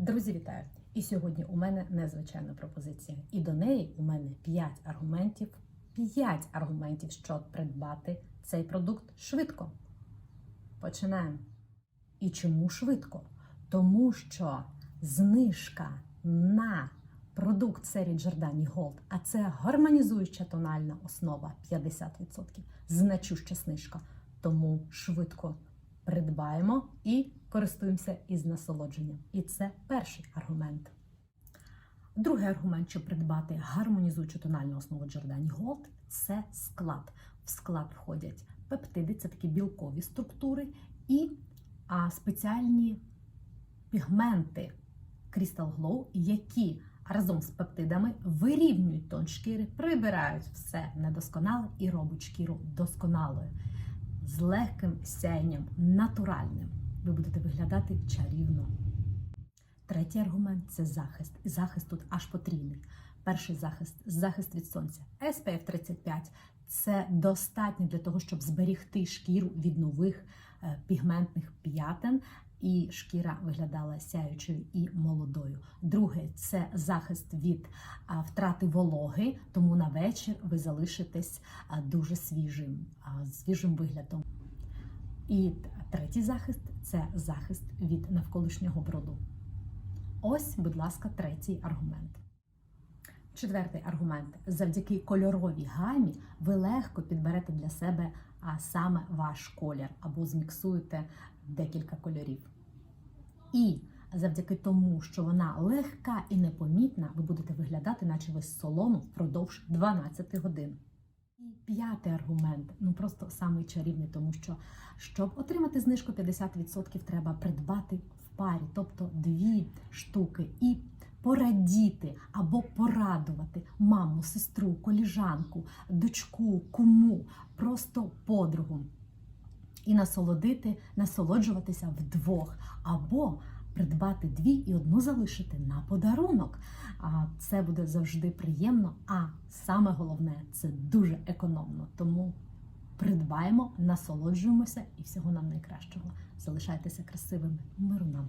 Друзі, вітаю! І сьогодні у мене незвичайна пропозиція. І до неї у мене 5 аргументів, 5 аргументів, щоб придбати цей продукт швидко. Починаємо. І чому швидко? Тому що знижка на продукт серії Giordani Gold, а це гармонізуюча тональна основа 50%, значуща знижка. Тому швидко придбаємо і користуємося із насолодженням. І це перший аргумент. Другий аргумент, щоб придбати гармонізуючу тональну основу Giordani Gold – це склад. В склад входять пептиди, це такі білкові структури, і а, спеціальні пігменти Crystal Glow, які разом з пептидами вирівнюють тон шкіри, прибирають все недосконале і роблять шкіру досконалою з легким сяєнням, натуральним. Ви будете виглядати чарівно. Третій аргумент це захист. І захист тут аж потрійний. Перший захист захист від сонця. SPF 35 це достатньо для того, щоб зберігти шкіру від нових е, пігментних п'ятен. І шкіра виглядала сяючою і молодою. Друге це захист від а, втрати вологи, тому на вечір ви залишитесь а, дуже свіжим, свіжим виглядом. І третій захист це захист від навколишнього броду. Ось, будь ласка, третій аргумент. Четвертий аргумент: завдяки кольоровій гамі ви легко підберете для себе саме ваш колір або зміксуєте декілька кольорів. І завдяки тому, що вона легка і непомітна, ви будете виглядати, наче ви з солону впродовж 12 годин. І п'ятий аргумент, ну просто самий чарівний, тому що щоб отримати знижку 50%, треба придбати в парі, тобто дві штуки, і порадіти або порадувати маму, сестру, коліжанку, дочку, куму, просто подругу. І насолодити, насолоджуватися вдвох, або придбати дві і одну залишити на подарунок. А це буде завжди приємно. А саме головне це дуже економно. Тому придбаємо, насолоджуємося і всього нам найкращого. Залишайтеся красивими. Миру нам!